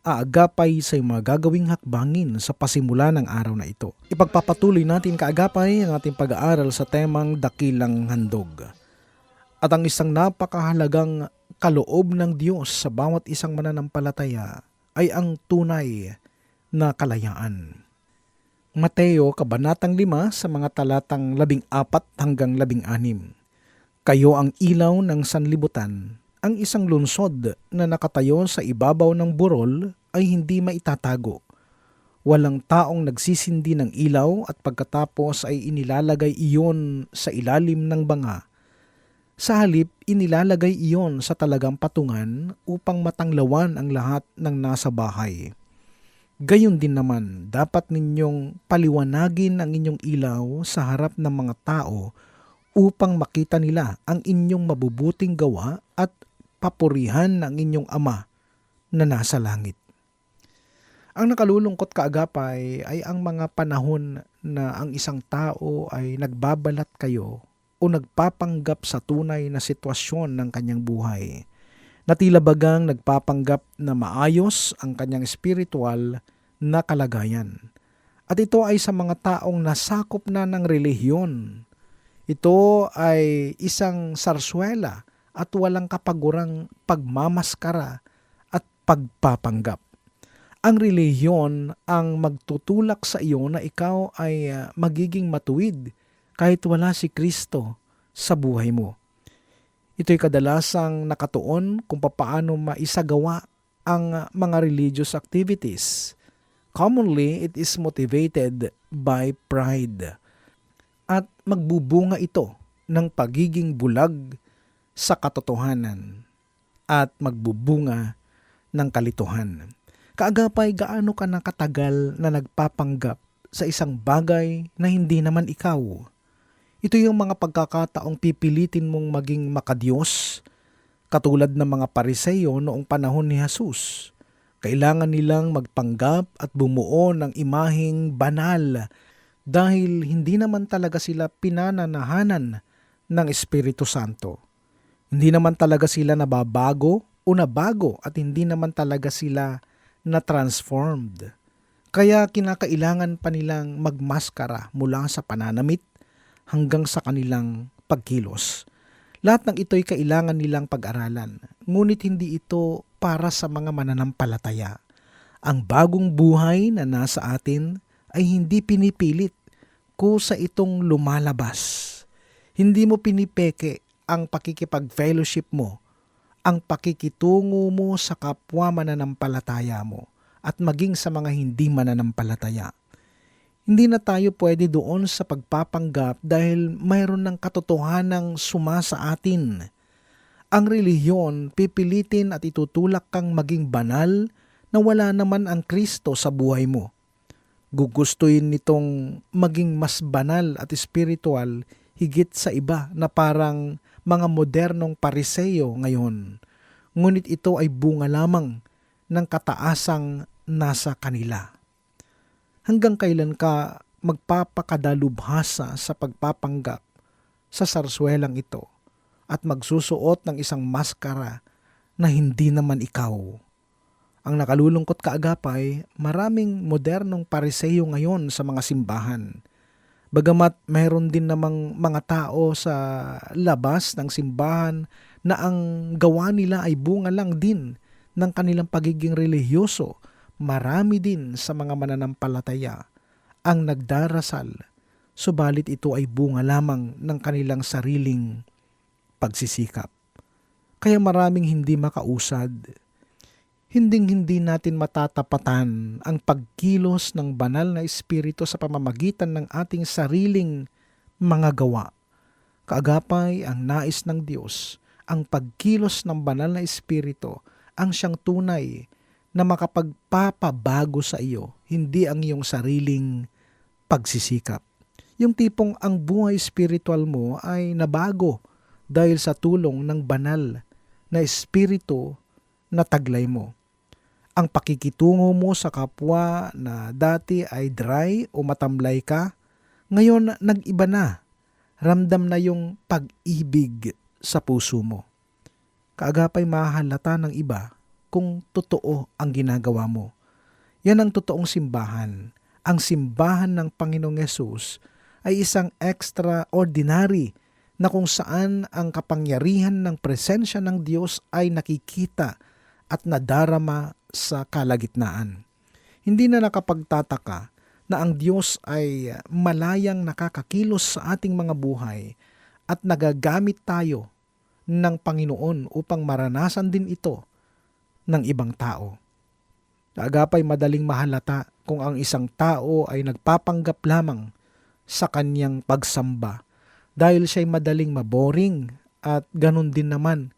Aagapay sa mga gagawing hakbangin sa pasimula ng araw na ito. Ipagpapatuloy natin kaagapay ang ating pag-aaral sa temang Dakilang Handog. At ang isang napakahalagang kaloob ng Diyos sa bawat isang mananampalataya ay ang tunay na kalayaan. Mateo, Kabanatang 5 sa mga talatang 14 hanggang 16. Kayo ang ilaw ng sanlibutan. Ang isang lunsod na nakatayo sa ibabaw ng burol ay hindi maitatago. Walang taong nagsisindi ng ilaw at pagkatapos ay inilalagay iyon sa ilalim ng banga. Sa halip, inilalagay iyon sa talagang patungan upang matanglawan ang lahat ng nasa bahay. Gayon din naman, dapat ninyong paliwanagin ang inyong ilaw sa harap ng mga tao upang makita nila ang inyong mabubuting gawa at papurihan ng inyong Ama na nasa langit. Ang nakalulungkot kaagapay ay ang mga panahon na ang isang tao ay nagbabalat kayo o nagpapanggap sa tunay na sitwasyon ng kanyang buhay. Na tila bagang nagpapanggap na maayos ang kanyang spiritual na kalagayan. At ito ay sa mga taong nasakop na ng relihiyon ito ay isang sarswela at walang kapagurang pagmamaskara at pagpapanggap. Ang relihiyon ang magtutulak sa iyo na ikaw ay ah, magiging matuwid kahit wala si Kristo sa buhay mo. Ito'y kadalasang nakatuon kung papaano maisagawa ang mga religious activities. Commonly, it is motivated by pride at magbubunga ito ng pagiging bulag sa katotohanan at magbubunga ng kalituhan. Kaagapay gaano ka na katagal na nagpapanggap sa isang bagay na hindi naman ikaw. Ito yung mga pagkakataong pipilitin mong maging makadiyos, katulad ng mga pariseyo noong panahon ni Jesus. Kailangan nilang magpanggap at bumuo ng imaheng banal dahil hindi naman talaga sila pinananahanan ng Espiritu Santo. Hindi naman talaga sila nababago o nabago at hindi naman talaga sila na-transformed. Kaya kinakailangan pa nilang magmaskara mula sa pananamit hanggang sa kanilang pagkilos. Lahat ng ito'y kailangan nilang pag-aralan, ngunit hindi ito para sa mga mananampalataya. Ang bagong buhay na nasa atin ay hindi pinipilit kusa itong lumalabas. Hindi mo pinipeke ang pakikipag-fellowship mo, ang pakikitungo mo sa kapwa mananampalataya mo at maging sa mga hindi mananampalataya. Hindi na tayo pwede doon sa pagpapanggap dahil mayroon ng katotohanang suma sa atin. Ang relihiyon pipilitin at itutulak kang maging banal na wala naman ang Kristo sa buhay mo gugustuhin nitong maging mas banal at espiritual higit sa iba na parang mga modernong pariseyo ngayon. Ngunit ito ay bunga lamang ng kataasang nasa kanila. Hanggang kailan ka magpapakadalubhasa sa pagpapanggap sa sarswelang ito at magsusuot ng isang maskara na hindi naman ikaw. Ang nakalulungkot kaagapay, maraming modernong pariseyo ngayon sa mga simbahan. Bagamat mayroon din namang mga tao sa labas ng simbahan na ang gawa nila ay bunga lang din ng kanilang pagiging relihiyoso, marami din sa mga mananampalataya ang nagdarasal, subalit ito ay bunga lamang ng kanilang sariling pagsisikap. Kaya maraming hindi makausad, hinding-hindi natin matatapatan ang pagkilos ng banal na espiritu sa pamamagitan ng ating sariling mga gawa. Kaagapay ang nais ng Diyos, ang pagkilos ng banal na espiritu ang siyang tunay na makapagpapabago sa iyo, hindi ang iyong sariling pagsisikap. Yung tipong ang buhay spiritual mo ay nabago dahil sa tulong ng banal na espiritu na taglay mo. Ang pakikitungo mo sa kapwa na dati ay dry o matamlay ka, ngayon nag-iba na. Ramdam na yung pag-ibig sa puso mo. Kaagapay mahalata ng iba kung totoo ang ginagawa mo. Yan ang totoong simbahan. Ang simbahan ng Panginoong Yesus ay isang extraordinary na kung saan ang kapangyarihan ng presensya ng Diyos ay nakikita at nadarama sa kalagitnaan. Hindi na nakapagtataka na ang Diyos ay malayang nakakakilos sa ating mga buhay at nagagamit tayo ng Panginoon upang maranasan din ito ng ibang tao. Agapay madaling mahalata kung ang isang tao ay nagpapanggap lamang sa kanyang pagsamba dahil siya'y madaling maboring at ganun din naman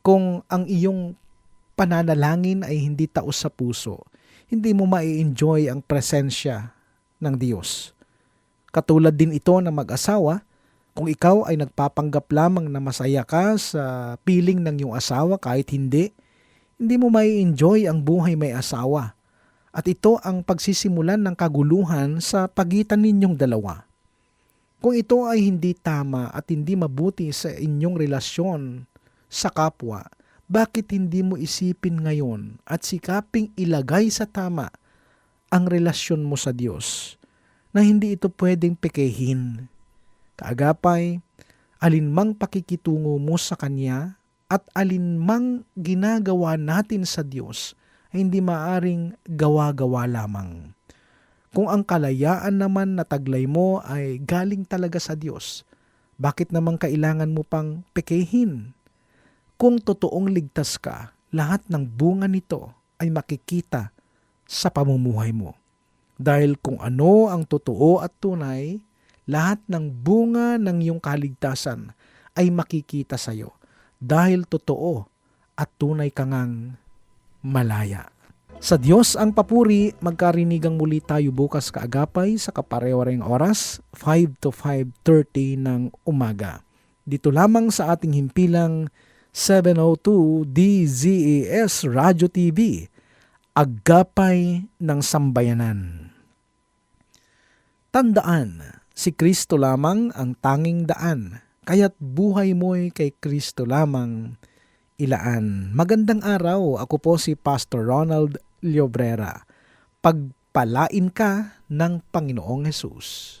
kung ang iyong pananalangin ay hindi taos sa puso, hindi mo mai-enjoy ang presensya ng Diyos. Katulad din ito ng mag-asawa, kung ikaw ay nagpapanggap lamang na masaya ka sa piling ng iyong asawa kahit hindi, hindi mo mai-enjoy ang buhay may asawa. At ito ang pagsisimulan ng kaguluhan sa pagitan ninyong dalawa. Kung ito ay hindi tama at hindi mabuti sa inyong relasyon sa kapwa, bakit hindi mo isipin ngayon at sikaping ilagay sa tama ang relasyon mo sa Diyos na hindi ito pwedeng pekehin. Kaagapay, alinmang pakikitungo mo sa Kanya at alinmang ginagawa natin sa Diyos ay hindi maaring gawa-gawa lamang. Kung ang kalayaan naman na taglay mo ay galing talaga sa Diyos, bakit naman kailangan mo pang pekehin? Kung totoong ligtas ka, lahat ng bunga nito ay makikita sa pamumuhay mo. Dahil kung ano ang totoo at tunay, lahat ng bunga ng iyong kaligtasan ay makikita sa iyo. Dahil totoo at tunay kang ngang malaya. Sa Diyos ang papuri, magkarinigang muli tayo bukas kaagapay sa kapareho-reng oras, 5 to 5.30 ng umaga. Dito lamang sa ating himpilang 702 DZAS Radio TV, Agapay ng Sambayanan. Tandaan, si Kristo lamang ang tanging daan, kaya't buhay mo'y kay Kristo lamang ilaan. Magandang araw, ako po si Pastor Ronald Llobrera. Pagpalain ka ng Panginoong Hesus.